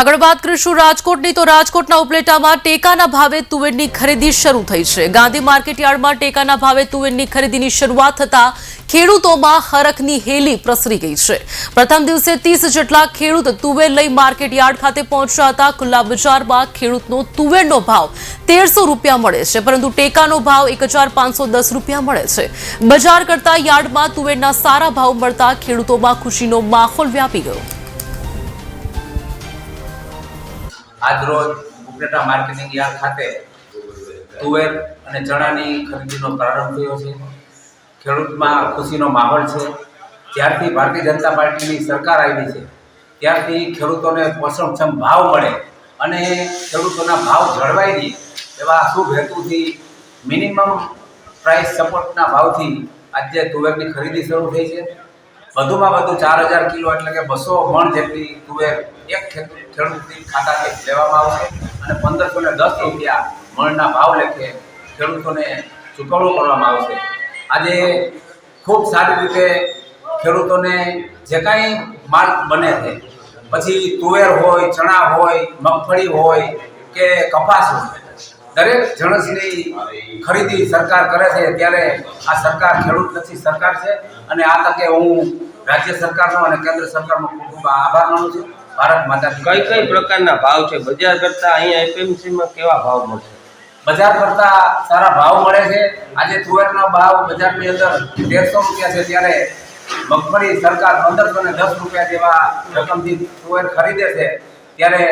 આગળ વાત કરીશું રાજકોટની, તો રાજકોટના ઉપલેટામાં ટેકાના ભાવે તુવેરની ખરીદી શરૂ થઈ છે. ગાંધી માર્કેટયાર્ડમાં ટેકાના ભાવે તુવેરની ખરીદીની શરૂઆત થતા ખેડૂતોમાં હરખની હેલી પ્રસરી ગઈ છે. પ્રથમ દિવસે ત્રીસ જેટલા ખેડૂત તુવેર લઈ માર્કેટયાર્ડ ખાતે પહોંચ્યા હતા. ખુલ્લા બજારમાં ખેડૂતનો તુવેરનો ભાવ તેરસો રૂપિયા મળે છે, પરંતુ ટેકાનો ભાવ એક રૂપિયા મળે છે. બજાર કરતા યાર્ડમાં તુવેરના સારા ભાવ મળતા ખેડૂતોમાં ખુશીનો માહોલ વ્યાપી ગયો. આજરોજ ઉપલેટા માર્કેટિંગ યાર્ડ ખાતે તુવેર અને ચણાની ખરીદીનો પ્રારંભ થયો છે. ખેડૂતમાં ખુશીનો માહોલ છે. જ્યારથી ભારતીય જનતા પાર્ટીની સરકાર આવી છે, ત્યારથી ખેડૂતોને પોષણક્ષમ ભાવ મળે અને ખેડૂતોના ભાવ જળવાઈ નહીં એવા શુભ હેતુથી મિનિમમ પ્રાઇસ સપોર્ટના ભાવથી આજે તુવેરની ખરીદી શરૂ થઈ છે. વધુમાં વધુ ચાર હજાર કિલો એટલે કે બસો મણ જેટલી તુવેર એક ખેડૂત ખેડૂતની ખાતાથી લેવામાં આવશે અને પંદરસો ને દસ રૂપિયા મણના ભાવ લેખે ખેડૂતોને ચૂકવણું કરવામાં આવશે. આજે ખૂબ સારી રીતે ખેડૂતોને જે કાંઈ માલ બને છે, પછી તુવેર હોય, ચણા હોય, મગફળી હોય કે કપાસ હોય દરેક જણસની ખરીદી સરકાર કરે છે ત્યારે આ સરકાર ખેડૂતલક્ષી સરકાર છે. અને આ તકે હું રાજ્ય સરકારનો અને કેન્દ્ર સરકારનો ખૂબ ખૂબ આભાર માનું છું. ભારત માતા કઈ કઈ પ્રકારના ભાવ છે? બજાર કરતા અહીંયા એપીએમસીમાં કેવા ભાવ મળશે બજાર કરતા સારા ભાવ મળે છે. આજે તુવેરનો ભાવ બજારની અંદર તેરસો રૂપિયા છે ત્યારે મગફળી સરકાર પંદરસો ને દસ રૂપિયા જેવા રકમથી તુવેર ખરીદે છે. ત્યારે